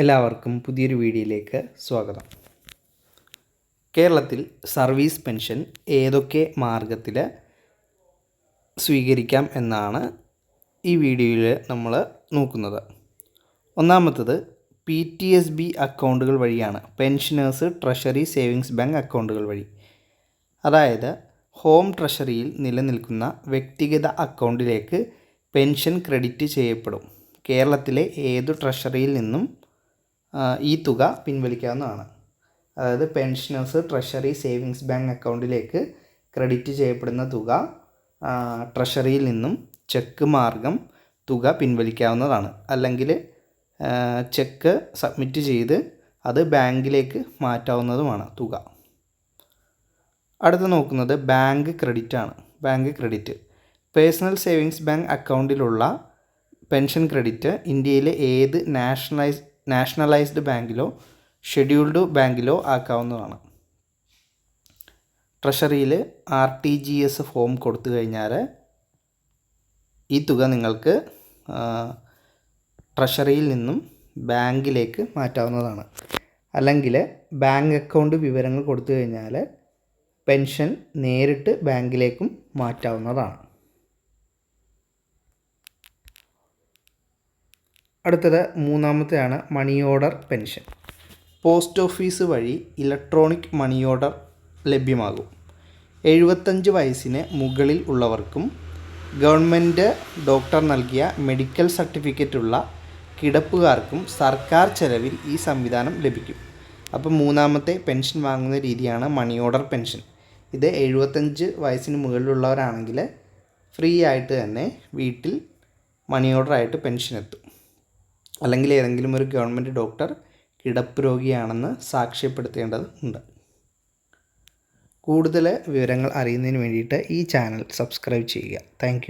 എല്ലാവർക്കും പുതിയൊരു വീഡിയോയിലേക്ക് സ്വാഗതം. കേരളത്തിൽ സർവീസ് പെൻഷൻ ഏതൊക്കെ മാർഗത്തിൽ സ്വീകരിക്കാം എന്നാണ് ഈ വീഡിയോയിൽ നമ്മൾ നോക്കുന്നത്. ഒന്നാമത്തത് പി ടി എസ് ബി അക്കൗണ്ടുകൾ വഴിയാണ് പെൻഷനേഴ്സ് ട്രഷറി സേവിങ്സ് ബാങ്ക് അക്കൗണ്ടുകൾ വഴി. അതായത് ഹോം ട്രഷറിയിൽ നിലനിൽക്കുന്ന വ്യക്തിഗത അക്കൗണ്ടിലേക്ക് പെൻഷൻ ക്രെഡിറ്റ് ചെയ്യപ്പെടും. കേരളത്തിലെ ഏതു ട്രഷറിയിൽ നിന്നും ഈ തുക പിൻവലിക്കാവുന്നതാണ്. അതായത് പെൻഷനേഴ്സ് ട്രഷറി സേവിങ്സ് ബാങ്ക് അക്കൗണ്ടിലേക്ക് ക്രെഡിറ്റ് ചെയ്യപ്പെടുന്ന തുക ട്രഷറിയിൽ നിന്നും ചെക്ക് മാർഗം തുക പിൻവലിക്കാവുന്നതാണ്. അല്ലെങ്കിൽ ചെക്ക് സബ്മിറ്റ് ചെയ്ത് അത് ബാങ്കിലേക്ക് മാറ്റാവുന്നതുമാണ് തുക. അടുത്ത് നോക്കുന്നത് ബാങ്ക് ക്രെഡിറ്റ് ആണ്. Bank credit personal savings bank അക്കൗണ്ടിലുള്ള pension credit ഇന്ത്യയിലെ ഏത് നാഷണലൈസ് നാഷണലൈസ്ഡ് ബാങ്കിലോ ഷെഡ്യൂൾഡ് ബാങ്കിലോ ആക്കാവുന്നതാണ്. ട്രഷറിയിൽ R T G S form കൊടുത്തു കഴിഞ്ഞാൽ ഈ തുക നിങ്ങൾക്ക് ട്രഷറിയിൽ നിന്നും ബാങ്കിലേക്ക് മാറ്റാവുന്നതാണ്. അല്ലെങ്കിൽ ബാങ്ക് അക്കൗണ്ട് വിവരങ്ങൾ കൊടുത്തു കഴിഞ്ഞാൽ പെൻഷൻ നേരിട്ട് ബാങ്കിലേക്കും മാറ്റാവുന്നതാണ്. അടുത്തത് മൂന്നാമത്തെയാണ് money order pension post office വഴി ഇലക്ട്രോണിക് മണി ഓർഡർ ലഭ്യമാകും. എഴുപത്തഞ്ച് വയസ്സിന് മുകളിൽ ഉള്ളവർക്കും ഗവൺമെന്റ് ഡോക്ടർ നൽകിയ മെഡിക്കൽ സർട്ടിഫിക്കറ്റുള്ള കിടപ്പുകാർക്കും സർക്കാർ ചെലവിൽ ഈ സംവിധാനം ലഭിക്കും. അപ്പം മൂന്നാമത്തെ പെൻഷൻ വാങ്ങുന്ന രീതിയാണ് മണി ഓർഡർ പെൻഷൻ ഇത് എഴുപത്തഞ്ച് വയസ്സിന് മുകളിലുള്ളവരാണെങ്കിൽ ഫ്രീ ആയിട്ട് തന്നെ വീട്ടിൽ മണി ഓർഡർ ആയിട്ട് പെൻഷൻ എത്തും. അല്ലെങ്കിൽ ഏതെങ്കിലും ഒരു ഗവൺമെന്റ് ഡോക്ടർ കിടപ്പ് രോഗിയാണെന്ന് സാക്ഷ്യപ്പെടുത്തേണ്ടത് ഉണ്ട്. കൂടുതൽ വിവരങ്ങൾ അറിയുന്നതിന് വേണ്ടിയിട്ട് ഈ ചാനൽ സബ്സ്ക്രൈബ് ചെയ്യുക. താങ്ക്